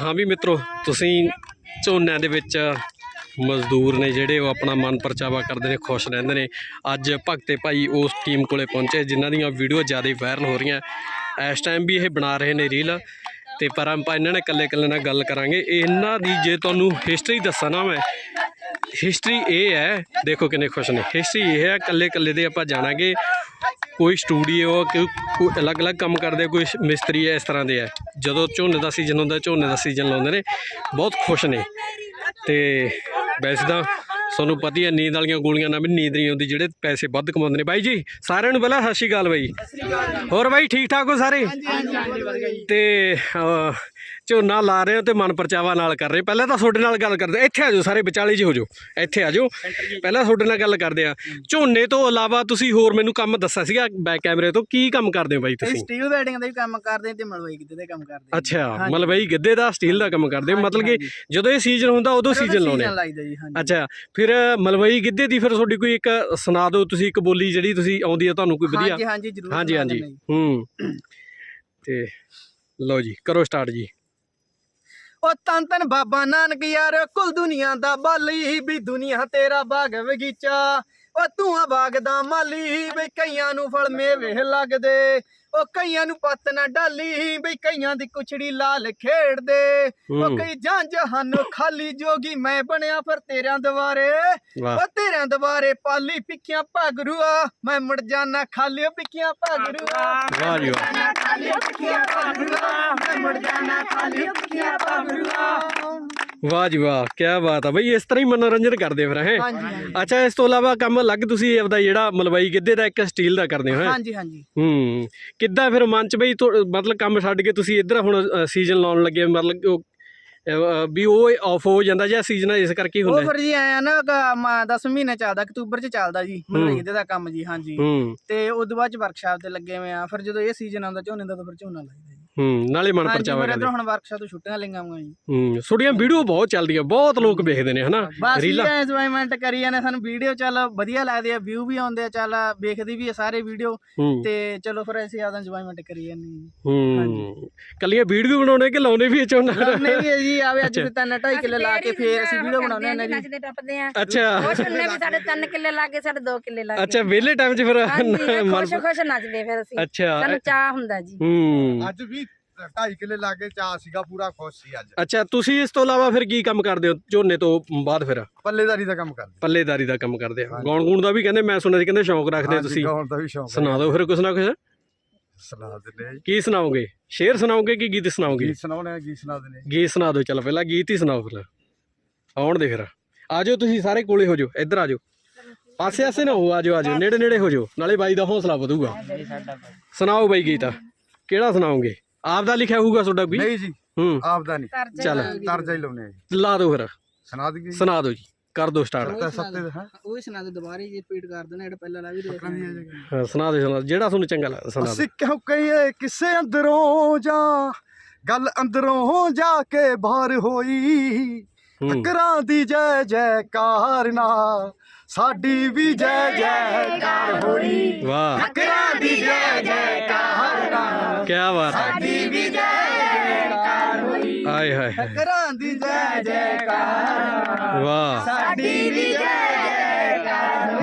ਹਾਂ ਵੀ ਮਿੱਤਰੋ, ਤੁਸੀਂ ਝੋਨਿਆਂ ਦੇ ਵਿੱਚ ਮਜ਼ਦੂਰ ਨੇ ਜਿਹੜੇ ਉਹ ਆਪਣਾ ਮਨ ਪਰਚਾਵਾ ਕਰਦੇ ਨੇ, ਖੁਸ਼ ਰਹਿੰਦੇ ਨੇ। ਅੱਜ ਭਗਤੇ ਭਾਈ ਉਸ ਟੀਮ ਕੋਲੇ ਪਹੁੰਚੇ, ਜਿਨ੍ਹਾਂ ਦੀਆਂ ਵੀਡੀਓ ਜ਼ਿਆਦਾ ਵਾਇਰਲ ਹੋ ਰਹੀਆਂ। ਇਸ ਟਾਈਮ ਵੀ ਇਹ ਬਣਾ ਰਹੇ ਨੇ ਰੀਲ ਤੇ ਪਰ ਆਪਾਂ ਇਹਨਾਂ ਨੇ ਇਕੱਲੇ ਇਕੱਲੇ ਨਾਲ ਗੱਲ ਕਰਾਂਗੇ। ਇਹਨਾਂ ਦੀ ਜੇ ਤੁਹਾਨੂੰ ਹਿਸਟਰੀ ਦੱਸਾਂ ਨਾ ਮੈਂ ਹਿਸਟਰੀ ਇਹ ਹੈ, ਦੇਖੋ ਕਿੰਨੇ ਖੁਸ਼ ਨੇ। ਹਿਸਟਰੀ ਇਹ ਹੈ, ਇਕੱਲੇ ਇਕੱਲੇ ਦੇ ਆਪਾਂ ਜਾਣਾਂਗੇ। ਕੋਈ ਸਟੂਡੀਓ ਕੋਈ ਕੋਈ ਅਲੱਗ-ਅਲੱਗ ਕੰਮ ਕਰਦੇ ਕੋਈ ਮਿਸਤਰੀ ਹੈ ਇਸ ਤਰ੍ਹਾਂ ਦੇ ਹੈ ਜਦੋਂ ਝੋਨੇ ਦਾ ਸੀਜ਼ਨ ਹੁੰਦਾ ਝੋਨੇ ਦਾ ਸੀਜ਼ਨ ਲਾਉਂਦੇ ਨੇ ਬਹੁਤ ਖੁਸ਼ ਨੇ। ਤੇ ਵੈਸੇ ਤਾਂ ਤੁਹਾਨੂੰ ਪਤਾ ਹੀ ਹੈ ਨੀਂਦ ਵਾਲੀਆਂ ਗੋਲੀਆਂ ਨਾਲ ਵੀ ਨੀਂਦ ਨਹੀਂ ਆਉਂਦੀ ਜਿਹੜੇ ਪੈਸੇ ਵੱਧ ਕਮਾਉਂਦੇ ਨੇ। ਬਾਈ ਜੀ ਸਾਰਿਆਂ ਨੂੰ ਪਹਿਲਾਂ ਸਤਿ ਸ਼੍ਰੀ ਅਕਾਲ ਬਾਈ। ਹੋਰ ਬਾਈ ਠੀਕ ਠਾਕ ਹੋ ਸਾਰੇ? ਤੇ ਝੋਨਾ ਲਾ ਰਹੇ ਹੋ ਤੇ ਮਨ ਪਰਚਾਵਾ ਨਾਲ ਕਰ ਰਹੇ ਪਹਿਲਾਂ ਤਾਂ ਤੁਹਾਡੇ ਨਾਲ ਗੱਲ ਕਰਦੇ ਇੱਥੇ ਆ ਜਾਓ ਸਾਰੇ ਵਿਚਾਲੇ ਜੀ ਹੋ ਜਾਓ। ਇੱਥੇ ਆ ਜਾਓ। ਪਹਿਲਾਂ ਤੁਹਾਡੇ ਨਾਲ ਗੱਲ ਕਰਦੇ ਆ ਝੋਨੇ ਤੋਂ ਇਲਾਵਾ ਤੁਸੀਂ ਹੋਰ ਮੈਨੂੰ ਕੰਮ ਦੱਸਿਆ ਸੀਗਾ ਬੈਕ ਕੈਮਰੇ ਤੋਂ ਕੀ ਕੰਮ ਕਰਦੇ ਹੋ ਬਾਈ ਤੁਸੀਂ? ਸਟੀਲ ਵੈਲਡਿੰਗ ਦਾ ਵੀ ਕੰਮ ਕਰਦੇ ਤੇ ਮਲਵਾਈ ਕਿਤੇ ਦਾ ਕੰਮ ਕਰਦੇ ਅੱਛਾ ਮਲਵਈ ਗਿੱਧੇ ਦਾ ਸਟੀਲ ਦਾ ਕੰਮ ਕਰਦੇ ਹੋ। ਮਤਲਬ ਕਿ ਜਦੋਂ ਇਹ ਸੀਜ਼ਨ ਹੁੰਦਾ ਉਦੋਂ ਸੀਜ਼ਨ ਲਾਉਣੇ ਅੱਛਾ ਫਿਰ ਮਲਵਈ ਗਿੱਧੇ ਦੀ ਫਿਰ ਤੁਹਾਡੀ ਕੋਈ ਇੱਕ ਸੁਣਾ ਦਿਓ ਤੁਸੀਂ ਇੱਕ ਬੋਲੀ ਜਿਹੜੀ ਤੁਸੀਂ ਆਉਂਦੀ ਹੈ ਤੁਹਾਨੂੰ ਕੋਈ ਵਧੀਆ? ਹਾਂਜੀ ਹਾਂਜੀ ਜ਼ਰੂਰ ਹਾਂਜੀ ਹਾਂਜੀ। ਹੂੰ ਤੇ ਲਓ ਜੀ ਕਰੋ ਸਟਾਰਟ ਜੀ। ਉਹ ਤਨ ਤਨ ਬਾਬਾ ਨਾਨਕ ਯਾਰ, ਕੁਲ ਦੁਨੀਆ ਦਾ ਬਾਲੀ ਵੀ ਦੁਨੀਆ ਤੇਰਾ ਬਾਗ ਬਗੀਚਾ। ਉਹ ਤੂੰ ਆ ਬਾਗ ਦਾ ਮਾਲੀ ਵੀ ਕਈਆਂ ਨੂੰ ਫਲ ਮੇਵੇ ਲੱਗਦੇ। ਉਹ ਕਈਆਂ ਨੂੰ ਪੱਤ ਨਾ ਡਾਲੀ ਵੀ ਕਈਆਂ ਦੀ ਕੁਛੜੀ ਲਾਲ ਖੇਡਦੇ। ਉਹ ਕਈ ਜਾਂ ਜਹਾਨ ਖਾਲੀ ਜੋਗੀ ਮੈਂ ਬਣਿਆ ਫਿਰ ਤੇਰਿਆਂ ਦਵਾਰੇ ਉਹ ਤੇਰਿਆਂ ਦਵਾਰੇ ਪਾਲੀ ਪਿੱਕੀਆਂ ਭਾਗਰੂਆ। ਮੈਂ ਮੁੜ ਜਾਣਾ ਖਾਲੀ ਪਿੱਕੀਆਂ ਭਾਗਰੂਆ। ਵਾਹ ਜੀ ਵਾਹ। ਖਾਲੀ ਪਿੱਕੀਆਂ ਭਾਗਰੂਆ। ਮੈਂ ਮੁੜ ਜਾਣਾ ਖਾਲੀ ਪਿੱਕੀਆਂ ਭਾਗਰੂਆ। ਵਾਹ ਜੀ ਵਾਹ ਕੀ ਬਾਤ ਆ। ਬਈ ਇਸ ਤਰ੍ਹਾਂ ਹੀ ਮਨੋਰੰਜਨ ਕਰਦੇ ਫਿਰ ਹੈ? ਅੱਛਾ ਇਸ ਤੋਂ ਇਲਾਵਾ ਕੰਮ ਅਲੱਗ ਤੁਸੀਂ ਆਪਦਾ ਜਿਹੜਾ ਮਲਵਈ ਗਿੱਧੇ ਦਾ ਇੱਕ ਸਟੀਲ ਦਾ ਕਰਦੇ ਹੋ ਹੈਂ? ਹਾਂਜੀ ਹਾਂਜੀ। ਹੂੰ ਕਿੱਦਾਂ ਫਿਰ ਮਨ ਚ ਬਈ ਤੁ- ਮਤਲਬ ਕੰਮ ਛੱਡ ਕੇ ਤੁਸੀਂ ਇੱਧਰ ਹੁਣ ਸੀਜ਼ਨ ਲਾਉਣ ਲੱਗੇ ਮਤਲਬ ਵੀ ਉਹ ਆਫ ਹੋ ਜਾਂਦਾ ਜਾਂ ਸੀਜ਼ਨ ਇਸ ਕਰਕੇ ਹੀ ਉਹ ਹੁੰਦਾ ਫਿਰ ਜੀ ਆਇਆ ਨਾ 10 ਮਹੀਨੇ ਚੱਲਦਾ ਅਕਤੂਬਰ ਚ ਚੱਲਦਾ ਜੀ ਮਨਰੇਗੇ ਦਾ ਕੰਮ ਜੀ ਹਾਂਜੀ। ਤੇ ਉਦੋਂ ਬਾਅਦ ਚ ਵਰਕਸ਼ਾਪ ਤੇ ਲੱਗੇ ਹੋਏ ਆ ਫਿਰ ਜਦੋਂ ਇਹ ਸੀਜ਼ਨ ਆਉਂਦਾ ਝੋਨੇ ਦਾ ਤਾਂ ਫਿਰ ਝੋਨਾ ਲੱਗਦਾ ਹੂੰ ਨਾਲੇ ਮਨ ਪਰਚਾਵਾ ਕਰਦੇ। ਹੁਣ ਵਰਕਸ਼ਾਪ ਤੋਂ ਛੁੱਟੀਆਂ ਲਈਆਂ ਹੋਈਆਂ ਜੀ। ਹੂੰ ਤੁਹਾਡੀਆਂ ਵੀਡੀਓ ਬਹੁਤ ਚੱਲਦੀਆਂ ਬਹੁਤ ਲੋਕ ਵੇਖਦੇ ਨੇ ਹਨਾ? ਬਸ ਰੀਲਾਂ। ਇੰਜੋਇਮੈਂਟ ਕਰੀ ਜਾਂਦੇ ਸਾਨੂੰ ਵੀਡੀਓ ਚੱਲ ਵਧੀਆ ਲੱਗਦੀ ਆ ਵਿਊ ਵੀ ਆਉਂਦੇ ਆ ਚੱਲ ਵੇਖਦੀ ਵੀ ਆ ਸਾਰੇ ਵੀਡੀਓ। ਤੇ ਚਲੋ ਫਿਰ ਅਸੀਂ ਆਦਾ ਇੰਜੋਇਮੈਂਟ ਕਰੀ ਜਾਂਦੇ ਹੂੰ ਕੱਲੀਆਂ ਵੀਡੀਓ ਬਣਾਉਣੇ ਕਿ ਲਾਉਣੇ ਵੀ ਚਾਹੁੰਦਾ ਲਾਉਣੇ ਵੀ ਆ ਜੀ ਆਵੇ ਅੱਜ ਵੀ ਤਿੰਨ ਢਾਈ ਕਿੱਲੇ ਲਾ ਕੇ ਫੇਰ ਅਸੀਂ ਵੀਡੀਓ ਬਣਾਉਂਦੇ ਹੁੰਦੇ ਜੀ ਨੱਚਦੇ ਟੱਪਦੇ ਆ। ਅੱਛਾ। ਉਹ ਵੀ ਸਾਡੇ 3 ਕਿੱਲੇ ਲੱਗੇ ਸਾਡੇ 2 ਕਿੱਲੇ ਲੱਗੇ ਅੱਛਾ ਵਿਹਲੇ ਟਾਈਮ 'ਚ ਫਿਰ ਖੁਸ਼ ਖੁਸ਼ ਨੱਚਦੇ ਫਿਰ ਅਸੀਂ। ਅੱਛਾ। ਸਾਨੂੰ ਚਾਹ ਹੁੰਦਾ ਜੀ। ਹੂੰ। ਅੱਜ ਵੀ 2.5 ਕਿੱਲੇ ਲਾਗੇ ਚਾਹ ਸੀਗਾ ਪੂਰਾ ਖੁਸ਼ ਸੀ ਅੱਜ। ਅੱਛਾ ਤੁਸੀਂ ਇਸ ਤੋਂ ਇਲਾਵਾ ਫਿਰ ਕੀ ਕੰਮ ਕਰਦੇ ਹੋ? ਝੋਨੇ ਤੋਂ ਬਾਅਦ ਫਿਰ? ਪੱਲੇਦਾਰੀ ਦਾ ਕੰਮ ਕਰਦੇ। ਪੱਲੇਦਾਰੀ ਦਾ ਕੰਮ ਕਰਦੇ ਆ। ਗਾਉਣ ਗੂਣ ਦਾ ਵੀ ਕਹਿੰਦੇ ਮੈਂ ਸੁਣਿਆ ਸੀ ਕਹਿੰਦੇ ਸ਼ੌਂਕ ਰੱਖਦੇ ਹੋ ਤੁਸੀਂ। ਗਾਉਣ ਦਾ ਵੀ ਸ਼ੌਂਕ ਸੁਣਾ ਦਿਓ ਫਿਰ ਕੁਛ ਨਾ ਕੁਛ। ਸੁਣਾ ਦਿੰਦੇ ਜੀ। ਕੀ ਸੁਣਾਓਗੇ? ਸ਼ੇਰ ਸੁਣਾਓਗੇ ਕਿ ਗੀਤ ਸੁਣਾਓਗੇ? ਗੀਤ ਸੁਣਾਉਣੇ ਆ ਗੀਤ ਸੁਣਾ ਦਿੰਦੇ। ਗੀਤ ਸੁਣਾ ਦਿਓ ਚੱਲ ਪਹਿਲਾਂ ਗੀਤ ਹੀ ਸੁਣਾਓ ਫਿਰ। ਆਉਣ ਦੇ ਫਿਰ। ਆ ਜਾਓ ਤੁਸੀਂ ਸਾਰੇ ਕੋਲੇ ਹੋ ਜਾਓ ਇੱਧਰ ਆ ਜਾਓ। ਪਾਸੇ ਆਸੇ ਨਾ ਹੋ ਆ ਜਾਓ ਆ ਜਾਓ। ਨੇੜੇ ਨੇੜੇ ਹੋ ਜਾਓ। ਨਾਲੇ ਬਾਈ ਦਾ ਹੌਸਲਾ ਵਧੂਗਾ। ਸੁਣਾਓ ਬਾਈ ਗੀਤ। ਕਿਹੜਾ ਸੁਣਾਓਗੇ? ਆਪ ਦਾ ਲਿਖਿਆ ਹੋਊਗਾ ਤੁਹਾਡਾ ਕੋਈ? ਨਹੀਂ ਜੀ ਹੂੰ। ਆਪ ਦਾ ਨਹੀਂ ਚੱਲ। ਤਰਜਾ ਹੀ ਲਾਉਣੇ ਆ ਜੀ। ਲਾ ਦਿਓ ਫਿਰ। ਸੁਣਾ ਦਈਏ ਸੁਣਾ ਦਿਓ ਜੀ। ਕਰ ਦਿਓ ਸਟਾਰਟ ਸੱਤੇ ਸੱਤੇ ਦਾ ਹੈ? ਉਹ ਵੀ ਸੁਣਾ ਦੇ ਦੁਬਾਰੇ ਜੀ ਰਿਪੀਟ ਕਰ ਦੇਣਾ ਜਿਹੜਾ ਪਹਿਲਾਂ ਲਾ ਵੀ ਦੇ ਪੱਕਾ ਨਹੀਂ ਆ ਹਾਂ, ਸੁਣਾ ਦਿਓ ਸੁਣਾ ਦਿਓ। ਜਿਹੜਾ ਤੁਹਾਨੂੰ ਚੰਗਾ ਲੱਗਦਾ ਸੁਣਾ ਦਿਓ। ਅਸੀਂ ਕਿਉਂ ਕਹੀਏ ਕਿਸੇ ਅੰਦਰੋਂ ਜਾ। ਗੱਲ ਅੰਦਰੋਂ ਜਾ ਕੇ ਬਾਹਰ ਹੋਈ। ਹੂੰ। ਅਕਰਾਂ ਦੀ ਜੈ ਜੈਕਾਰ ਨਾਲ। ਸਾਡੀ ਵੀ ਜੈ ਜੈਕਾਰ ਹੋਈ। ਵਾਹ। ਅਕਰਾਂ ਦੀ ਜੈ ਜੈਕਾਰ ਨਾਲ। ਕੀ ਬਾਤ ਹੈ। ਹਾਏ। ਘਰਾਂ ਦੀ ਜੈ ਜੈਕਾਰ ਵਾਹ ਸਾਡੀ ਵੀ ਜੈ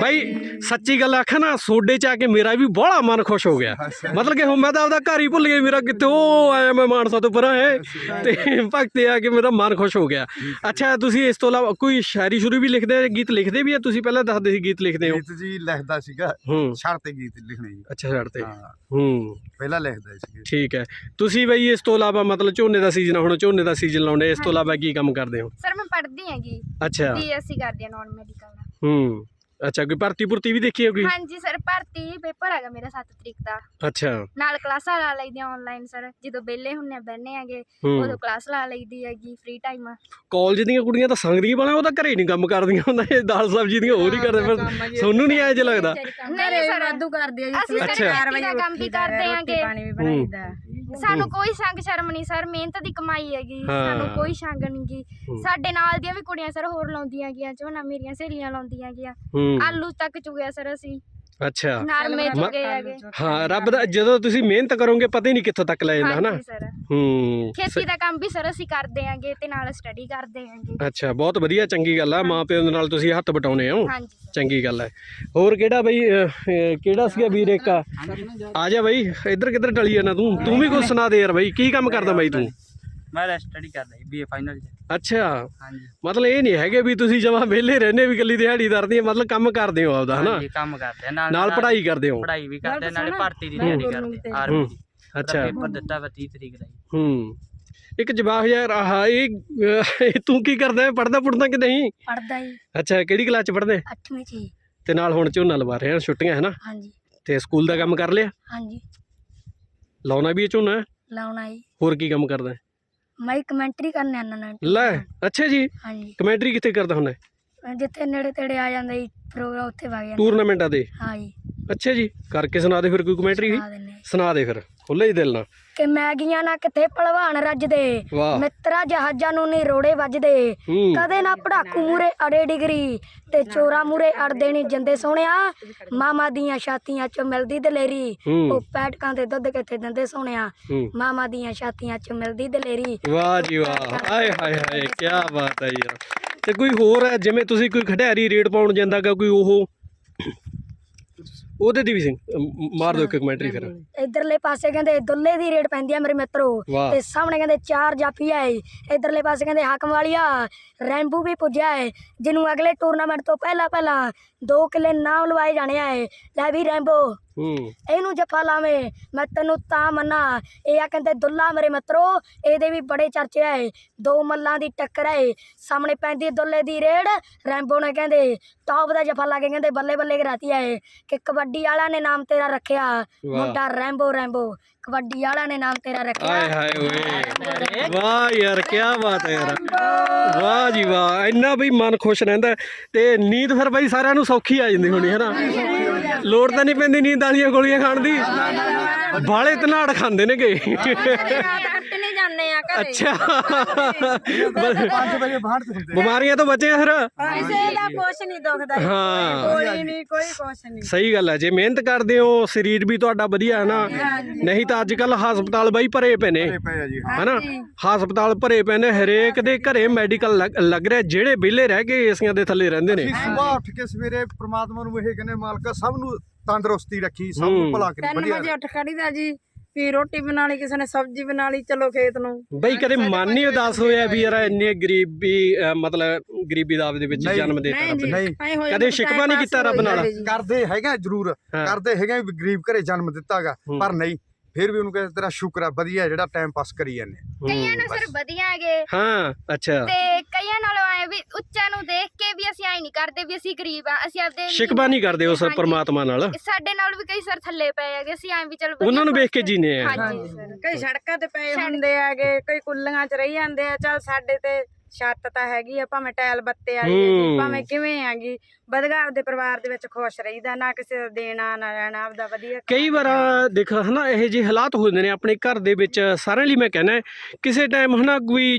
ਬਾਈ ਸੱਚੀ ਗੱਲ ਆਖਾਂ ਨਾ ਸੋਡੇ ਚ ਆ ਕੇ ਮੇਰਾ ਵੀ ਬੜਾ ਮਨ ਖੁਸ਼ ਹੋ ਗਿਆ। ਮਤਲਬ ਕਿ ਹੁਣ ਮੈਂ ਤਾਂ ਆਪਦਾ ਘਰ ਹੀ ਭੁੱਲ ਗਿਆ ਮੇਰਾ ਕਿਤੇ ਉਹ ਆਇਆ ਮੈਂ ਮਾਨਸਾ ਤੋਂ ਪਰਾਂ ਹੈ। ਤੇ ਭਗਤੇ ਆ ਕੇ ਮੇਰਾ ਮਨ ਖੁਸ਼ ਹੋ ਗਿਆ। ਅੱਛਾ ਤੁਸੀਂ ਇਸ ਤੋਂ ਇਲਾਵਾ ਕੋਈ ਸ਼ਾਇਰੀ ਸ਼ੁਰੂ ਵੀ ਲਿਖਦੇ ਆ ਗੀਤ ਲਿਖਦੇ ਵੀ ਆ? ਤੁਸੀਂ ਪਹਿਲਾਂ ਦੱਸਦੇ ਸੀ ਗੀਤ ਲਿਖਦੇ ਹੋ। ਗੀਤ ਜੀ ਲਿਖਦਾ ਸੀਗਾ ਛੜ ਤੇ ਗੀਤ ਲਿਖਣੇ ਜੀ। ਅੱਛਾ ਛੱਡ ਤੇ। ਹਾਂ। ਪਹਿਲਾਂ ਲਿਖਦਾ ਸੀ ਠੀਕ ਹੈ। ਤੁਸੀਂ ਬਈ ਇਸ ਤੋਂ ਇਲਾਵਾ ਮਤਲਬ ਝੋਨੇ ਦਾ ਸੀਜ਼ਨ ਹੁਣ ਝੋਨੇ ਦਾ ਸੀਜ਼ਨ ਲਾਉਣੇ ਇਸ ਤੋਂ ਇਲਾਵਾ ਕੀ ਕੰਮ ਕਰਦੇ ਹੋ? ਸਰ ਮੈਂ ਪੜ੍ਹਦੀ ਹੈਗੀ। ਅੱਛਾ। ਬੀਐਸਸੀ ਕਰਦੀ ਹਾਂ ਨਾਨ ਮੈਡੀਕਲ ਦਾ। ਹੂੰ। ਅੱਛਾ ਕੋਈ ਭਰਤੀ ਭੁਰਤੀ ਵੀ ਦੇਖੀ ਹੋਗੀ ਹਾਂਜੀ ਸਰ ਭਰਤੀ ਪੇਪਰ ਹੈਗਾ ਮੇਰਾ 7 ਤਰੀਕ ਦਾ। ਅੱਛਾ। ਨਾਲ ਕਲਾਸਾਂ ਲਾ ਲਈਦੀਆਂ ਆਨਲਾਈਨ ਸਰ ਜਦੋਂ ਵਿਹਲੇ ਹੁੰਨੇ ਆ ਬਹਿਨੇ ਹੈਗੇ ਹੂੰ। ਉਦੋਂ ਕਲਾਸ ਲਾ ਲਈਦੀ ਹੈਗੀ ਫ੍ਰੀ ਟਾਈਮ ਕਾਲਜ ਦੀਆਂ ਕੁੜੀਆਂ ਤਾਂ ਸੰਗਦੀਆਂ ਵਾਲਾ ਉਹ ਤਾਂ ਘਰੇ ਨਹੀਂ ਕੰਮ ਕਰਦੀਆਂ ਹੁੰਦਾ ਇਹ ਦਾਲ ਸਬਜ਼ੀ ਦੀਆਂ ਹੋਰ ਹੀ ਕਰਦੇ ਫਿਰ। ਤੁਹਾਨੂੰ ਨਹੀਂ ਐਂ ਜੇ ਲੱਗਦਾ। ਨਹੀਂ ਸਰ ਵਾਧੂ ਕਰਦੇ ਆ ਅਸੀਂ ਅੱਛਾ। ਕੰਮ ਵੀ ਕਰਦੇ ਆਂਗੇ ਪਾਣੀ ਵੀ ਬਣਾਈਦਾ ਸਾਨੂੰ ਕੋਈ ਸੰਗ ਸ਼ਰਮ ਨਹੀਂ ਸਰ ਮਿਹਨਤ ਦੀ ਕਮਾਈ ਹੈਗੀ ਹਾਂ। ਸਾਨੂੰ ਕੋਈ ਸੰਗ ਨਹੀਂ ਗੀ। ਹੂੰ। ਸਾਡੇ ਨਾਲ ਦੀਆਂ ਵੀ ਕੁੜੀਆਂ ਸਰ ਹੋਰ ਲਾਉਂਦੀਆਂ ਗੀਆਂ ਝੋਨਾ ਮੇਰੀਆਂ ਸਹੇਲੀਆਂ ਲਾਉਂਦੀਆਂ ਗੀਆਂ। ਹੂੰ। ਆਲੂ ਤੱਕ ਚੁਗਿਆ ਸਰ ਅਸੀਂ। ਅੱਛਾ। ਨਾਰਮੇ ਮ- ਚੁਗੇ ਹੈਗੇ। ਹਾਂ ਰੱਬ ਦਾ ਜਦੋਂ ਤੁਸੀਂ ਮਿਹਨਤ ਕਰੋਗੇ ਪਤਾ ਹੀ ਨਹੀਂ ਕਿੱਥੋਂ ਤੱਕ ਲੈ ਜਾਂਦਾ ਹਨਾ? ਹਾਂਜੀ ਸਰ। ਹੂੰ ਖੇਤੀ ਦਾ ਕੰਮ ਵੀ ਸਰ ਅਸੀਂ ਕਰਦੇ ਆਂਗੇ ਤੇ ਨਾਲ ਸਟੱਡੀ ਕਰਦੇ ਆਂਗੇ। ਅੱਛਾ ਬਹੁਤ ਵਧੀਆ ਚੰਗੀ ਗੱਲ ਆ। ਮਾਂ ਪਿਓ ਦੇ ਨਾਲ ਤੁਸੀਂ ਹੱਥ ਬਟਾਉਨੇ ਹੋ। ਹਾਂਜੀ ਚੰਗੀ ਗੱਲ ਹੈ ਹੋਰ ਕਿਹੜਾ ਬਈ ਅਹ, ਅਹ, ਕਿਹੜਾ ਸੀਗਾ ਵੀਰ ਇੱਕ? ਆ ਆ ਜਾ ਬਈ ਇੱਧਰ ਕਿੱਧਰ ਟਲੀ ਜਾਣਾ ਤੂੰ? ਤੂੰ ਵੀ ਕੁਝ ਸੁਣਾ ਦੇ ਯਾਰ ਬਈ ਕੀ ਕੰਮ ਕਰਦਾ ਬਈ ਤੂੰ? ਮੈਂ ਸਟੱਡੀ ਕਰਦਾ ਜੀ ਬੀਏ ਫਾਈਨਲ ਚ। ਅੱਛਾ। ਹਾਂਜੀ। ਮਤਲਬ ਇਹ ਨਹੀਂ ਹੈਗੇ ਵੀ ਤੁਸੀਂ ਜਮਾ ਵਿਹਲੇ ਰਹਿੰਦੇ ਵੀ ਇਕੱਲੀ ਦਿਹਾੜੀ ਦਰਦੀ ਮਤਲਬ ਕੰਮ ਕਰਦੇ ਹੋ ਆਪਦਾ ਹਨਾ? ਹਾਂਜੀ ਕੰਮ ਕਰਦੇ ਆ ਨਾਲ ਨਾਲ ਪੜ੍ਹਾਈ ਕਰਦੇ ਹੋ। ਪੜ੍ਹਾਈ ਵੀ ਕਰਦੇ ਆ, ਨਾਲੇ ਭਰਤੀ ਦੀ ਤਿਆਰੀ ਕਰਦੇ ਆਰਮੀ ਹੂੰ। ਦੀ ਅੱਛਾ। ਪੇਪਰ ਦਿੱਤਾ ਵਾ 30 ਤਰੀਕ ਦਾ ਜੀ। ਹੂੰ। ਇੱਕ ਜਵਾਬ ਯਾਰ ਆਹ ਇਹ ਅਹ, ਇਹ ਤੂੰ ਕੀ ਕਰਦਾ ਹੈ? ਪੜਦਾ ਪੁੜਦਾ ਕਿ ਨਹੀਂ? ਪੜਦਾ ਹੀ ਅੱਛਾ ਕਿਹੜੀ ਕਲਾਸ ਚ ਪੜਦੇ 8ਵੀਂ ਚ ਹੀ। ਤੇ ਨਾਲ ਹੁਣ ਝੋਨਾ ਲਵਾ ਰਹੇ ਆ ਛੁੱਟੀਆਂ ਹੈ ਨਾ ਹਾਂਜੀ। ਤੇ ਸਕੂਲ ਦਾ ਕੰਮ ਕਰ ਲਿਆ? ਹਾਂਜੀ। ਲਾਉਣਾ ਵੀ ਇਹ ਝੋਨਾ? ਹੈ? ਲਾਉਣਾ ਜੀ। ਹੋਰ ਕੀ ਕੰਮ ਕਰਦਾ ਹੈ? ਮੈਂ ਕਮੈਂਟਰੀ ਕਰਨ ਆਨਾ ਨਾ ਲੈ ਅੱਛਾ ਜੀ। ਹਾਂਜੀ। ਕਮੈਂਟਰੀ ਕਿੱਥੇ ਕਰਦਾ ਹੁੰਦਾ ਜਿੱਥੇ ਨੇੜੇ ਤੇੜੇ ਆ ਜਾਂਦਾ ਜੀ ਪ੍ਰੋਗਰਾਮ ਉੱਥੇ ਵਗ ਜਾਂਦਾ। ਟੂਰਨਾਮੈਂਟਾਂ ਦੇ ਹਾਂ ਜੀ। ਅੱਛਾ ਜੀ ਕਰਕੇ ਸੁਣਾ ਦੇ ਫਿਰ ਕੋਈ ਕਮੈਂਟਰੀ ਦਿੰਨੇ ਸੁਣਾ ਦੇ ਫਿਰ ਖੁੱਲੇ ਹੀ ਦਿਲ ਨਾਲ। ਕਿ ਮੈਗੀਆਂ ਨਾ ਕਿੱਥੇ ਭਲਵਾਨ ਰੱਜਦੇ ਵਾਹ। ਮਿੱਤਰਾ ਜਹਾਜ਼ਾਂ ਨੂੰ ਨਹੀਂ ਰੋੜੇ ਵੱਜਦੇ। ਹੂੰ। ਕਦੇ ਨਾ ਪੜਾਕੂ ਮੂਰੇ ਅੜੇ ਡਿਗਰੀ ਤੇ ਚੋਰਾ ਮੂਰੇ ਅੜਦੇ ਨਹੀਂ ਜੰਦੇ ਸੋਹਣਿਆ। ਮਾਮਾ ਦੀਆਂ ਛਾਤੀਆਂ ਚੋਂ ਮਿਲਦੀ ਦਲੇਰੀ। ਉਹ ਪੈਟਕਾਂ ਦੇ ਦੁੱਧ ਕਿੱਥੇ ਦਿੰਦੇ ਸੋਹਣਿਆ। ਹੂੰ। ਮਾਮਾ ਦੀਆਂ ਛਾਤੀਆਂ ਚੋਂ ਮਿਲਦੀ ਦਲੇਰੀ। ਵਾਹ ਜੀ ਵਾਹ। ਆਏ ਹਾਏ ਹਾਏ ਕੀ ਬਾਤ ਹੈ ਯਾਰ। ਤੇ ਕੋਈ ਹੋਰ ਹੈ ਜਿਵੇਂ ਤੁਸੀਂ ਕੋਈ ਖਿਡਾਰੀ ਰੇਡ ਪਾਉਣ ਜਾਂਦਾਗਾ ਕੋਈ ਉਹ? ਉਹਦੇ ਦੀ ਵੀ ਸਿੰਘ ਮਾਰ ਦਿਓ ਇੱਕ ਕਮੈਂਟਰੀ ਫਿਰ। ਇਧਰਲੇ ਪਾਸੇ ਕਹਿੰਦੇ ਦੁੱਲੇ ਦੀ ਰੇਡ ਪੈਂਦੀ ਆ ਮੇਰੇ ਮਿੱਤਰੋ। ਤੇ ਸਾਹਮਣੇ ਕਹਿੰਦੇ ਚਾਰ ਜਾਫੀ ਆਏ ਇਧਰਲੇ ਪਾਸੇ ਕਹਿੰਦੇ ਹਾਕਮ ਵਾਲੀਆ ਰੈਂਬੂ ਵੀ ਪੁੱਜਿਆ ਹੈ ਜਿਹਨੂੰ ਅਗਲੇ ਟੂਰਨਾਮੈਂਟ ਤੋਂ ਪਹਿਲਾਂ ਪਹਿਲਾਂ ਦੋ ਕਿੱਲੇ ਨਾਮ ਲਵਾਏ ਜਾਣੇ ਆਏ ਲੈ ਵੀ ਰੈਂਬੋ। ਹੂੰ। ਇਹਨੂੰ ਜੱਫਾ ਲਾਵੇਂ। ਮੈਂ ਤੈਨੂੰ ਤਾਂ ਮੰਨਾ। ਇਹ ਆ ਕਹਿੰਦੇ ਦੁੱਲਾ ਮੇਰੇ ਮਿੱਤਰੋ। ਇਹਦੇ ਵੀ ਬੜੇ ਚਰਚੇ ਆਏ ਦੋ ਮੱਲਾਂ ਦੀ ਟੱਕਰ ਆਏ ਸਾਹਮਣੇ ਪੈਂਦੀ ਦੁੱਲੇ ਦੀ ਰੇਡ ਰੈਂਬੋ ਨੇ ਕਹਿੰਦੇ ਟੌਪ ਦਾ ਜੱਫਾ ਲਾ ਕੇ ਕਹਿੰਦੇ ਬੱਲੇ ਬੱਲੇ ਕਰਾਤੀ ਆਏ ਕਿ ਕਬੱਡੀ ਵਾਲਾ ਨੇ ਨਾਮ ਤੇਰਾ ਰੱਖਿਆ। ਮੁੰਡਾ ਰੈਂਬੋ ਰੈਂਬੋ। ਕਬੱਡੀ ਵਾਲਾ ਨੇ ਨਾਮ ਤੇਰਾ ਰੱਖਿਆ। ਆਏ ਹਾਏ ਓਏ। ਵਾਹ ਯਾਰ ਕੀ ਬਾਤ ਹੈ ਯਾਰ। ਵਾਹ ਜੀ ਵਾਹ। ਇੰਨਾ ਬਈ ਮਨ ਖੁਸ਼ ਰਹਿੰਦਾ। ਤੇ ਨੀਂਦ ਫਿਰ ਬਈ ਸਾਰਿਆਂ ਨੂੰ ਸੌਖੀ ਆ ਜਾਂਦੀ ਹੋਣੀ ਹੈ ਨਾ ਲੋੜ ਤਾਂ ਨਹੀਂ ਪੈਂਦੀ ਨੀਂਦ ਵਾਲੀਆਂ ਗੋਲੀਆਂ ਖਾਣ ਦੀ। ਬਾਲੇ ਧਨਾੜ ਖਾਂਦੇ ਨੇਗੇ। ਕੱਟ ਨਹੀਂ ਜਾਂਦੇ ਆ ਅੱਛਾ। 5 ਵਜੇ ਬਾਹਰ ਤੇ ਹੁੰਦੇ ਬਿਮਾਰੀਆਂ ਤੋਂ ਬਚੇ ਆ ਫਿਰ। ਕਿਸੇ ਦਾ ਕੁਛ ਨਹੀਂ ਦੁਖਦਾ ਹਾਂ। ਕੋਈ ਨਹੀਂ ਕੋਈ ਕੁਛ ਨਹੀਂ। ਸਹੀ ਗੱਲ ਹੈ ਜੇ ਮਿਹਨਤ ਕਰਦੇ ਹੋ ਸਰੀਰ ਵੀ ਤੁਹਾਡਾ ਵਧੀਆ ਹੈ ਨਾ। ਨਹੀਂ ਤਾਂ ਅੱਜ ਕੱਲ ਹਸਪਤਾਲ ਬਈ ਭਰੇ ਪਏ ਨੇ। ਪਏ ਆ ਜੀ ਹਨਾ? ਹਸਪਤਾਲ ਭਰੇ ਪਏ ਨੇ ਹਰੇਕ ਦੇ ਘਰੇ ਮੈਡੀਕਲ ਲੱਗ ਰਿਹਾ ਜਿਹੜੇ ਵਿਹਲੇ ਰਹਿ ਕੇ ਏਸੀਆਂ ਦੇ ਥੱਲੇ ਰਹਿੰਦੇ ਨੇ। ਅਸੀਂ ਸਵੇਰ ਉੱਠ ਕੇ ਸਵੇਰੇ ਪ੍ਰਮਾਤਮਾ ਨੂੰ ਇਹ ਕਹਿੰਦੇ ਮਾਲਕਾ ਸਭ ਨੂੰ ਤੰਦਰੁਸਤੀ ਰੱਖੀ ਸਭ ਨੂੰ ਹੂੰ। ਭਲਾ ਕਰੀ 3 ਵਧੀਆ ਵਜੇ ਉੱਠ ਖੜੀਦਾ ਜੀ। ਫਿਰ ਰੋਟੀ ਬਣਾ ਲਈ ਕਿਸੇ ਨੇ ਸਬਜ਼ੀ ਬਣਾ ਲਈ ਚਲੋ ਖੇਤ ਨੂੰ ਬਈ ਕਦੇ ਮਨ ਨਹੀਂ ਉਦਾਸ ਹੋਇਆ ਵੀ ਯਾਰ ਇੰਨੇ ਗਰੀਬੀ ਅਹ ਮਤਲਬ ਗਰੀਬੀ ਦਾ ਦੇ ਵਿੱਚ ਜਨਮ ਦੇ ਨਹੀਂ ਜੀ ਨਹੀਂ। ਐਂ ਕਦੇ ਜਾਂਦਾ ਸ਼ਿਕਵਾ time ਨਹੀਂ pass ਕੀਤਾ ਰੱਬ ਹੋਈ ਨਾਲ? ਜੀ। ਕਰਦੇ ਹੈਗਾ ਜ਼ਰੂਰ ਹਾਂ। ਕਰਦੇ ਹੈਗੇ ਵੀ ਗਰੀਬ ਘਰੇ ਜਨਮ ਦਿੱਤਾਗਾ। ਪਰ ਨਹੀਂ ਫਿਰ ਵੀ ਉਹਨੂੰ ਕਹਿੰਦੇ ਤੇਰਾ ਸ਼ੁਕਰ ਆ ਵਧੀਆ ਜਿਹੜਾ ਟਾਈਮ ਪਾਸ ਕਰੀ ਜਾਂਦੇ ਕਈਆਂ ਨੂੰ ਸਰ ਵਧੀਆ ਹੈਗੇ। ਹਾਂ ਅੱਛਾ। ਤੇ ਕਈਆਂ ਨਾਲੋਂ ਆਏ ਵੀ ਉੱਚਾ ਨੂੰ ਦੇਖ ਕੇ ਵੀ ਅਸੀਂ ਐ ਨਹੀਂ ਕਰਦੇ ਵੀ ਅਸੀਂ ਗਰੀਬ ਆ ਅਸੀਂ ਆਪਦੇ ਸ਼ਿਕਵਾ ਨਹੀਂ ਕਰਦੇ ਉਸ ਹਾਂਜੀ। ਪਰਮਾਤਮਾ ਨਾਲ। ਸਾਡੇ ਨਾਲ ਵੀ ਕਈ ਸਰ ਥੱਲੇ ਪਏ ਹੈਗੇ ਅਸੀਂ ਐ ਵੀ ਚਲ ਉਹਨਾਂ ਨੂੰ ਵੇਖ ਕੇ ਜੀਨੇ ਆ। ਹਾਂਜੀ। ਸਰ ਕਈ ਸੜਕਾਂ ਤੇ ਪਏ ਹੁੰਦੇ ਆਗੇ ਕਈ ਕੁੱਲੀਆਂ 'ਚ ਰਹੀ ਜਾਂਦੇ ਆ ਚਲ ਸਾਡੇ ਤੇ ਛੱਤ ਤਾਂ ਹੈਗੀ ਆ ਭਾਵੇਂ ਟੈਲ ਬੱਤੇ ਵਾਲੀ ਹੂੰ। ਜੀ ਭਾਵੇਂ ਕਿਵੇਂ ਆਗੀ ਬਦਗਾ ਆਪਦੇ ਪਰਿਵਾਰ ਦੇ ਵਿੱਚ ਖੁਸ਼ ਰਹੀਦਾ ਨਾ ਕਿਸੇ ਦਾ ਦੇਣਾ ਨਾ ਲੈਣਾ ਆਪਦਾ ਵਧੀਆ ਕਈ ਵਾਰ ਦੇਖ ਹਨਾ ਇਹ ਜਿਹੇ ਹਾਲਾਤ ਹੋ ਜਾਂਦੇ ਨੇ ਆਪਣੇ ਘਰ ਦੇ ਵਿੱਚ ਸਾਰਿਆਂ ਲਈ ਮੈਂ ਕਹਿੰਦਾ ਕਿਸੇ ਟਾਈਮ ਹਨਾ ਕੋਈ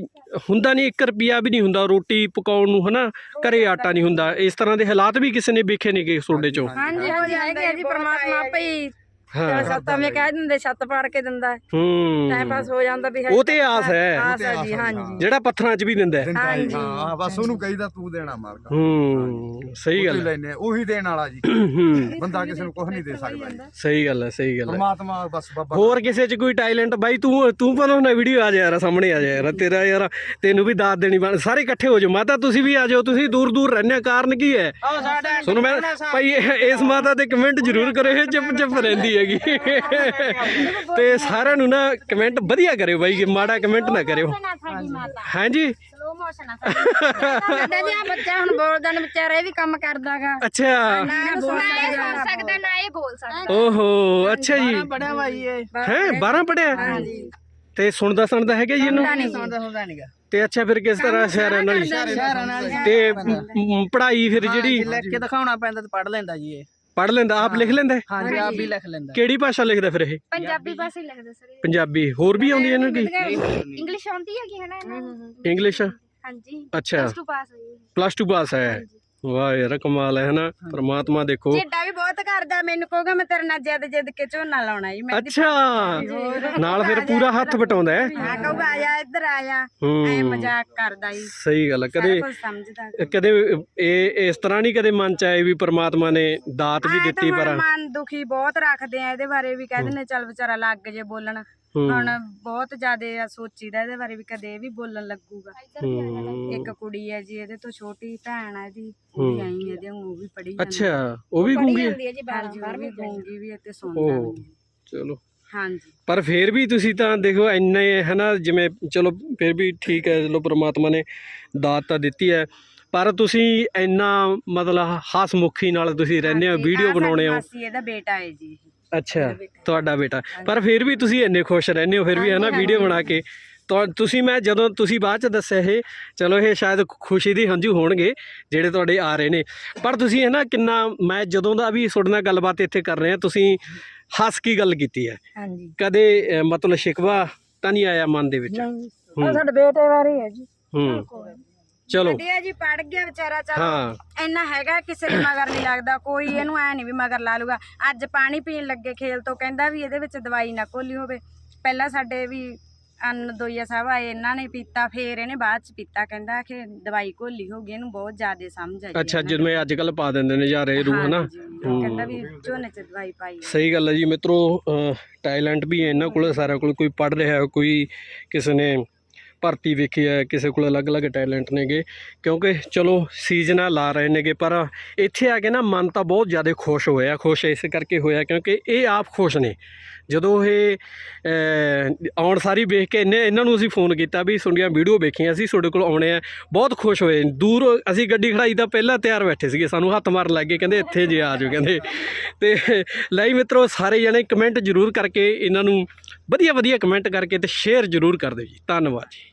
ਹੁੰਦਾ ਨਹੀਂ 1 ਰੁਪਿਆ ਵੀ ਨਹੀਂ ਹੁੰਦਾ ਰੋਟੀ ਪਕਾਉਣ ਨੂੰ ਹਨਾ ਘਰੇ ਆਟਾ ਨਹੀਂ ਹੁੰਦਾ ਇਸ ਤਰ੍ਹਾਂ ਦੇ ਹਾਲਾਤ ਵੀ ਕਿਸੇ ਨੇ ਵੇਖੇ ਨੇਗੇ ਤੁਹਾਡੇ ਚੋਂ। ਹਾਂਜੀ ਹਾਂਜੀ ਹੈਗੇ ਜੀ ਪਰਮਾਤਮਾ ਆਪੇ ਹੀ ਹਾਂ ਛੱਤਾਂ ਵਿੱਚ ਕਹਿ ਦਿੰਦੇ ਛੱਤ ਪਾੜ ਕੇ ਦਿੰਦਾ। ਹੂੰ। ਟਾਈਮ ਪਾਸ ਹੋ ਜਾਂਦਾ ਵੀ ਉਹ ਤੇ ਆਸ ਹੈ। ਆਸ ਹੈ ਜੀ ਹਾਂਜੀ ਜਿਹੜਾ ਪੱਥਰਾਂ 'ਚ ਵੀ ਦਿੰਦਾ ਹੈ। ਹੀ, ਹਾਂਜੀ। ਹਾਂ ਬਸ ਉਹਨੂੰ ਕਹੀਦਾ ਤੂੰ ਦੇਣਾ ਮਾਲਕਾ ਹੂੰ ਸਹੀ ਗੱਲ ਹੈ। ਲੈਨੇ ਉਹੀ ਦੇਣ ਵਾਲਾ ਜੀ। ਹੂੰ ਬੰਦਾ ਕਿਸੇ ਨੂੰ ਕੁਝ ਨਹੀਂ ਦੇ ਸਕਦਾ ਜੀ। ਸਹੀ ਗੱਲ ਹੈ ਸਹੀ ਗੱਲ ਹੈ। ਪਰਮਾਤਮਾ ਬਸ ਬਾਬਾ ਹੋਰ ਕਿਸੇ 'ਚ ਕੋਈ ਟੈਲੈਂਟ? ਬਾਈ ਤੂੰ ਤੂੰ ਪਰ ਨਾ ਵੀਡੀਓ ਆ ਜਾ ਯਾਰ ਸਾਹਮਣੇ ਆ ਜਾ ਯਾਰ। ਤੇਰਾ ਯਾਰ ਤੈਨੂੰ ਵੀ ਦਾਤ ਦੇਣੀ ਬਣ ਸਾਰੇ ਇਕੱਠੇ ਹੋ ਜਾਓ। ਮਾਤਾ ਤੁਸੀਂ ਵੀ ਆ ਜਾਓ ਤੁਸੀਂ ਦੂਰ ਦੂਰ ਰਹਿੰਦੇ ਹੋ, ਕਾਰਨ ਕੀ ਹੈ? ਸੁਣੋ ਮੈਂ ਭਾਈ ਇਹ- ਇਸ ਮਾਤਾ ਤੇ ਕਮੈਂਟ ਜ਼ਰੂਰ ਕਰਿਓ ਇਹ ਚੁੱਪ ਚੁੱਪ ਰਹਿੰਦੀ ਹੈਗੀ। ਤੇ ਸਾਰਿਆਂ ਨੂੰ ਨਾ ਕਮੈਂਟ ਵਧੀਆ ਕਰਿਓ ਬਾਈ ਕਿ ਮਾੜਾ ਕਮੈਂਟ ਨਾ ਕਰਿਓ। ਹਾਂਜੀ। ਸਲੋ ਮੋਸ਼ਨ ਆ ਸਾਡਾ ਜੀ ਆ ਬੱਚਾ ਹੁਣ ਬੋਲਦਾ ਨੀ ਵਿਚਾਰਾ ਇਹ ਵੀ ਕੰਮ ਕਰਦਾਗਾ। ਅੱਛਾ। ਨਾ ਇਹ ਸੁਣ ਸਕਦਾ। ਨਾ ਇਹ ਬੋਲ ਸਕਦਾ। ਓਹੋ ਅੱਛਾ ਜੀ। ਬੜਿਆ ਭਾਈ ਇਹ। ਹੈ 12 ਪੜਿਆ? ਤੇ ਸੁਣਦਾ ਸੁਣਦਾ ਹੈਗਾ ਜੀ ਇਹਨੂੰ? ਨਹੀਂ ਸੁਣਦਾ ਹੁੰਦਾ ਨਹੀਂਗਾ ਤੇ ਅੱਛਾ ਫਿਰ ਕਿਸ ਤਰ੍ਹਾਂ ਸ਼ਹਿਰਾਂ ਨਾਲ। ਤੇ ਪੜ੍ਹਾਈ ਫਿਰ ਜਿਹੜੀ ਲਿਖ ਕੇ ਦਿਖਾਉਣਾ ਪੈਂਦਾ ਤੇ ਪੜ ਲੈਂਦਾ ਜੀ ਇਹ। ਪੜ੍ਹ ਲੈਂਦਾ ਆਪ ਲਿਖ ਲੈਂਦਾ ਹੈ? ਹਾਂਜੀ। ਆਪ ਵੀ ਲਿਖ ਲੈਂਦਾ। ਕਿਹੜੀ ਭਾਸ਼ਾ ਲਿਖਦਾ ਫਿਰ ਇਹ? ਪੰਜਾਬੀ ਭਾਸ਼ਾ ਹੀ ਲੱਗਦਾ ਸਰ ਪੰਜਾਬੀ ਹੋਰ ਵੀ ਆਉਂਦੀ ਇਹਨੂੰ ਕੀ? ਇੰਗਲਿਸ਼ ਆਉਂਦੀ ਹੈ ਕਿ ਹੈ ਨਾ ਇਹਨਾਂ ਨੂੰ? ਇੰਗਲਿਸ਼? ਹਾਂਜੀ। ਅੱਛਾ। ਪਲੱਸ 2 ਪਾਸ ਹੋਈ ਹੈ। ਪਲੱਸ 2 ਪਾਸ ਹੈ। ਵਾਹ ਯਾਰ ਕਮਾਲ ਹੈ ਹਨਾ? ਪ੍ਰਮਾਤਮਾ ਦੇਖੋ। ਜਿੱਡਾ ਵੀ ਬਹੁਤ ਕਰਦਾ ਮੈਨੂੰ ਕਹੂਗਾ ਮੈਂ ਤੇਰੇ ਨਾਲ ਜਿੱਦ ਜਿੱਦ ਕੇ ਝੋਨਾ ਲਾਉਣਾ ਜੀ ਮੈਂ ਅੱਛਾ। ਨਾਲ ਫਿਰ ਪੂਰਾ ਹੱਥ ਬਟਾਉਂਦਾ ਹੈ। ਹਾਂ ਕਹੂਗਾ ਆ ਜਾ ਇੱਧਰ ਆ ਜਾ ਐ ਮਜ਼ਾਕ ਕਰਦਾ ਜੀ। ਸਹੀ ਗੱਲ ਕਦੇ ਕਦੇ ਇਹ ਇਸ ਤਰ੍ਹਾਂ ਨਹੀਂ ਕਦੇ ਮਨ ਚ ਆਏ ਵੀ ਪ੍ਰਮਾਤਮਾ ਨੇ ਦਾਤ ਵੀ ਦਿੱਤੀ ਪਰ ਮਨ ਦੁਖੀ ਬਹੁਤ ਰੱਖਦੇ ਆ ਇਹਦੇ ਬਾਰੇ ਵੀ ਕਹਿੰਦੇ ਨੇ ਚੱਲ ਵਿਚਾਰਾ ਲੱਗ ਜੇ ਬੋਲਣ। ਹੁਣ ਬਹੁਤ ਜ਼ਿਆਦਾ ਸੋਚੀਦਾ ਇਹਦੇ ਬਾਰੇ ਵੀ ਕਦੇ ਇਹ ਵੀ ਬੋਲਣ ਲੱਗੂਗਾ। ਹੂੰ। ਇੱਕ ਕੁੜੀ ਹੈ ਜੀ ਇਹਦੇ ਤੋਂ ਛੋਟੀ ਭੈਣ ਹੈ ਜੀ ਉਹ ਵੀ ਆਈ ਇਹਦੇ ਵਾਂਗੂ ਉਹ ਵੀ ਪੜੀ ਜਾਂਦੀ ਅੱਛਾ ਉਹ ਵੀ ਗੂੰਗੀ ਹੈ ਹਾਂਜੀ ਉਹ ਵੀ ਗੂੰਗੀ ਵੀ ਹੈ ਤੇ ਸੁਣਦਾ ਵੀ ਹੈ। ਚਲੋ। ਹਾਂਜੀ। ਪਰ ਫਿਰ ਵੀ ਤੁਸੀਂ ਤਾਂ ਦੇਖੋ ਇੰਨੇ ਹਨਾ ਜਿਵੇਂ ਚਲੋ ਫਿਰ ਵੀ ਠੀਕ ਹੈ ਚਲੋ ਪ੍ਰਮਾਤਮਾ ਨੇ ਦਾਤ ਤਾਂ ਦਿੱਤੀ ਹੈ। ਪਰ ਤੁਸੀਂ ਇੰਨਾ ਮਤਲਬ ਹਸਮੁਖੀ ਨਾਲ ਤੁਸੀਂ ਰਹਿੰਦੇ ਹੋ ਵੀਡੀਓ ਬਣਾਉਣੇ ਹੋ। ਮਾਸੀ ਇਹਦਾ ਬੇਟਾ ਹੈ ਜੀ। ਅੱਛਾ ਤੁਹਾਡਾ ਬੇਟਾ। ਪਰ ਫਿਰ ਵੀ ਤੁਸੀਂ ਇੰਨੇ ਖੁਸ਼ ਰਹਿੰਦੇ ਹੋ ਫਿਰ ਵੀ ਹਨਾ ਵੀਡੀਓ ਬਣਾ ਕੇ। ਤੁਹਾ- ਤੁਸੀਂ ਮੈਂ ਜਦੋਂ ਤੁਸੀਂ ਬਾਅਦ ਚ ਦੱਸਿਆ ਇਹ ਚਲੋ ਇਹ ਸ਼ਾਇਦ ਖੁਸ਼ੀ ਦੀ ਹੰਝੂ ਹੋਣਗੇ ਜਿਹੜੇ ਤੁਹਾਡੇ ਆ ਰਹੇ ਨੇ। ਪਰ ਤੁਸੀਂ ਹੈ ਨਾ ਕਿੰਨਾ ਮੈਂ ਜਦੋਂ ਦਾ ਵੀ ਤੁਹਾਡੇ ਨਾਲ ਗੱਲਬਾਤ ਇੱਥੇ ਕਰ ਰਹੇ ਹਾਂ ਤੁਸੀਂ ਹੱਸ ਕੀ ਗੱਲ ਕੀਤੀ ਹੈ? ਹਾਂਜੀ। ਕਦੇ ਮਤਲਬ ਸ਼ਿਕਵਾ ਤਾਂ ਨਹੀਂ ਆਇਆ ਮਨ ਦੇ ਵਿੱਚ? ਨਹੀਂ। ਸਾਡੇ ਬੇਟੇ ਬਾਰੇ ਹੈ ਜੀ। ਹੂੰ। ਚਲੋ। ਵਧੀਆ ਜੀ ਪੜ ਗਿਆ ਵਿਚਾਰਾ ਚਲੋ। ਹਾਂ। ਇੰਨਾ ਹੈਗਾ ਕਿਸੇ ਦੇ ਮਗਰ ਨਹੀਂ ਲੱਗਦਾ ਕੋਈ ਇਹਨੂੰ ਐ ਨਹੀਂ ਵੀ ਮਗਰ ਲਾ ਲੂਗਾ। ਅੱਜ ਪਾਣੀ ਪੀਣ ਲੱਗੇ ਖੇਲ ਤੋਂ ਕਹਿੰਦਾ ਵੀ ਇਹਦੇ ਵਿੱਚ ਦਵਾਈ ਨਾ ਘੋਲੀ ਹੋਵੇ। ਪਹਿਲਾਂ ਸਾਡੇ ਵੀ ਅੰਨ ਦੋਈਆ ਸਾਹਿਬ ਆਏ ਇਹਨਾਂ ਨੇ ਪੀਤਾ ਫੇਰ ਇਹਨੇ ਬਾਅਦ ਚ ਪੀਤਾ ਕਹਿੰਦਾ ਕਿ ਦਵਾਈ ਘੋਲੀ ਹੋ ਗਈ ਇਹਨੂੰ ਬਹੁਤ ਜ਼ਿਆਦਾ ਸਮਝ ਆਈ ਅੱਛਾ ਜਿਵੇਂ ਅੱਜ ਕੱਲ ਪਾ ਦਿੰਦੇ ਨੇ ਯਾਰੇ ਰੂਹ ਹਨਾ? ਕਹਿੰਦਾ ਵੀ ਝੋਨੇ ਚ ਦਵਾਈ ਪਾਈ ਹੈ। ਸਹੀ ਗੱਲ ਹੈ ਜੀ ਮਿੱਤਰੋ ਟੈਲੈਂਟ ਵੀ ਹੈ ਇਹਨਾਂ ਕੋਲ ਸਾਰਿਆਂ ਕੋਲ ਕੋਈ ਪੜ ਰਿਹਾ ਕੋਈ ਕਿਸੇ ਨੇ ਭਰਤੀ ਵੇਖੀ ਹੈ, ਕਿਸੇ ਕੋਲ ਅਲੱਗ-ਅਲੱਗ ਟੈਲੈਂਟ ਨੇਗੇ। ਕਿਉਂਕਿ ਚਲੋ ਸੀਜ਼ਨਾਂ ਲਾ ਰਹੇ ਨੇਗੇ, ਪਰ ਇੱਥੇ ਆ ਕੇ ਨਾ ਮਨ ਤਾਂ ਬਹੁਤ ਜ਼ਿਆਦਾ ਖੁਸ਼ ਹੋਇਆ, ਖੁਸ਼ ਇਸ ਕਰਕੇ ਹੋਇਆ ਕਿਉਂਕਿ ਇਹ ਆਪ ਖੁਸ਼ ਨੇ। ਜਦੋਂ ਇਹ ਆਉਣ ਸਾਰੀ ਵੇਖ ਕੇ ਇਹਨੇ, ਇਹਨਾਂ ਨੂੰ ਅਸੀਂ ਫੋਨ ਕੀਤਾ ਵੀ ਤੁਹਾਡੀਆਂ ਵੀਡੀਓ ਵੇਖੀਆਂ ਸੀ, ਤੁਹਾਡੇ ਕੋਲ ਆਉਣੇ ਆ। ਬਹੁਤ ਖੁਸ਼ ਹੋਏ। ਦੂਰ ਅਸੀਂ ਗੱਡੀ ਖੜਾਈ ਤਾਂ ਪਹਿਲਾਂ ਤਿਆਰ ਬੈਠੇ ਸੀਗੇ, ਸਾਨੂੰ ਹੱਥ ਮਾਰਨ ਲੱਗ ਗਏ, ਕਹਿੰਦੇ ਇੱਥੇ ਜੇ ਆ ਜਾਓ ਕਹਿੰਦੇ। ਤੇ ਲਈ ਮਿੱਤਰੋ, ਸਾਰੇ ਜਣੇ ਕਮੈਂਟ ਜ਼ਰੂਰ ਕਰਕੇ ਇਹਨਾਂ ਨੂੰ ਵਧੀਆ ਵਧੀਆ ਕਮੈਂਟ ਕਰਕੇ ਤੇ ਸ਼ੇਅਰ ਜ਼ਰੂਰ ਕਰ ਦਿਓ ਜੀ। ਧੰਨਵਾਦ ਜੀ।